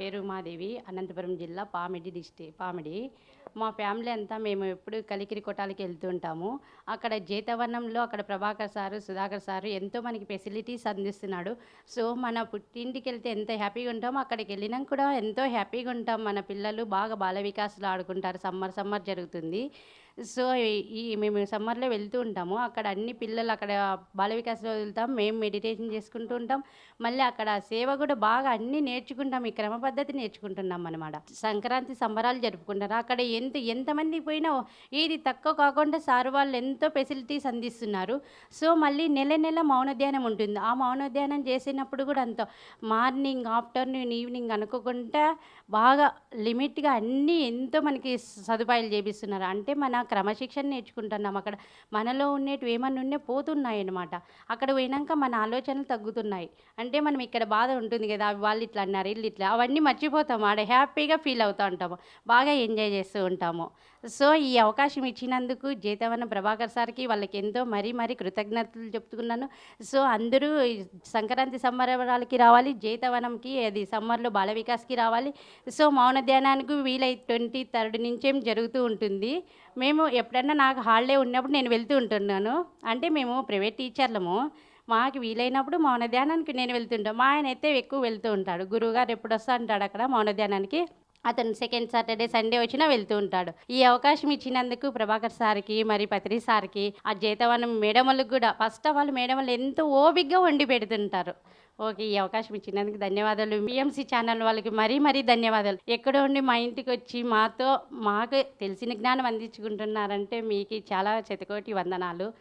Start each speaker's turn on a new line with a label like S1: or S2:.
S1: పేరు ఉమాదేవి అనంతపురం జిల్లా పామిడి డిస్టిక్ పామిడి. మా ఫ్యామిలీ అంతా మేము ఎప్పుడు కలికిరి కొట్టాలకి వెళ్తూ ఉంటాము. అక్కడ జీతవనంలో అక్కడ ప్రభాకర్ సారు సుధాకర్ సారు ఎంతో మనకి ఫెసిలిటీస్ అందిస్తున్నాడు. సో మన పుట్టింటికి వెళ్తే ఎంత హ్యాపీగా ఉంటామో అక్కడికి వెళ్ళినాక కూడా ఎంతో హ్యాపీగా ఉంటాం. మన పిల్లలు బాగా బాల వికాసులు ఆడుకుంటారు. సమ్మర్ సమ్మర్ జరుగుతుంది. సో ఈ- మేము సమ్మర్లో వెళ్తూ ఉంటాము. అక్కడ అన్ని పిల్లలు అక్కడ బాల వికాస్లో వెళ్తాం. మేము మెడిటేషన్ చేసుకుంటూ ఉంటాం. మళ్ళీ అక్కడ సేవ కూడా బాగా అన్నీ నేర్చుకుంటాం. ఈ క్రమ పద్ధతి నేర్చుకుంటున్నాం అనమాట సంక్రాంతి సంబరాలు జరుపుకుంటారు. అక్కడ ఎంత ఎంతమంది పోయినా ఏది తక్కువ కాకుండా సార్ వాళ్ళు ఎంతో ఫెసిలిటీస్ అందిస్తున్నారు. సో మళ్ళీ నెల నెల మౌనధ్యానం ఉంటుంది. ఆ మౌనధ్యానం చేసినప్పుడు కూడా అంత మార్నింగ్ ఆఫ్టర్నూన్ ఈవినింగ్ అనుకోకుండా బాగా లిమిట్గా అన్నీ ఎంతో మనకి సదుపాయాలు చేపిస్తున్నారు. అంటే మన క్రమశిక్షణ నేర్చుకుంటున్నాం. అక్కడ మనలో ఉండేటివి ఏమన్నా ఉండే పోతున్నాయి అనమాట అక్కడ పోయినాక మన ఆలోచనలు తగ్గుతున్నాయి. అంటే మనం ఇక్కడ బాధ ఉంటుంది కదా వాళ్ళు ఇట్లా అన్నారు వీళ్ళు ఇట్లా అవన్నీ మర్చిపోతాము. ఆడ హ్యాపీగా ఫీల్ అవుతూ ఉంటాము. బాగా ఎంజాయ్ చేస్తూ ఉంటాము. సో ఈ అవకాశం ఇచ్చినందుకు జీతవన ప్రభాకర్ సార్కి వాళ్ళకి ఎంతో మరీ మరీ కృతజ్ఞతలు చెప్తున్నాను. సో అందరూ సంక్రాంతి సంబరాలకి రావాలి. జీతవనంకి అది సమ్మర్లో బాల వికాస్కి రావాలి. సో మౌన ధ్యానానికి వీలై ట్వంటీ థర్డ్ నుంచేం జరుగుతూ ఉంటుంది. మేము మేము ఎప్పుడన్నా నాకు హాలిడే ఉన్నప్పుడు నేను వెళ్తూ ఉంటున్నాను. అంటే మేము ప్రైవేట్ టీచర్లము. మాకు వీలైనప్పుడు మౌన ధ్యానానికి నేను వెళ్తుంటాను మా ఆయన అయితే ఎక్కువ వెళ్తూ ఉంటాడు. గురువుగారు ఎప్పుడు వస్తా అంటాడు అక్కడ మౌన ధ్యానానికి అతను సెకండ్ సాటర్డే సండే వచ్చినా వెళ్తూ ఉంటాడు. ఈ అవకాశం ఇచ్చినందుకు ప్రభాకర్ సార్కి మరి పత్రి సార్కి ఆ జీతవనం మేడములకు కూడా ఫస్ట్ ఆఫ్ ఆల్ మేడములు ఎంతో ఓపిగ్గా వండి పెడుతుంటారు. ఓకే ఈ అవకాశం ఇచ్చినందుకు ధన్యవాదాలు. బిఎంసీ ఛానల్ వాళ్ళకి మరీ మరీ ధన్యవాదాలు. ఎక్కడో ఉండి మా ఇంటికి వచ్చి మాతో మాకు తెలిసిన జ్ఞానం అందించుకుంటున్నారంటే మీకు చాలా చెతకోటి వందనాలు.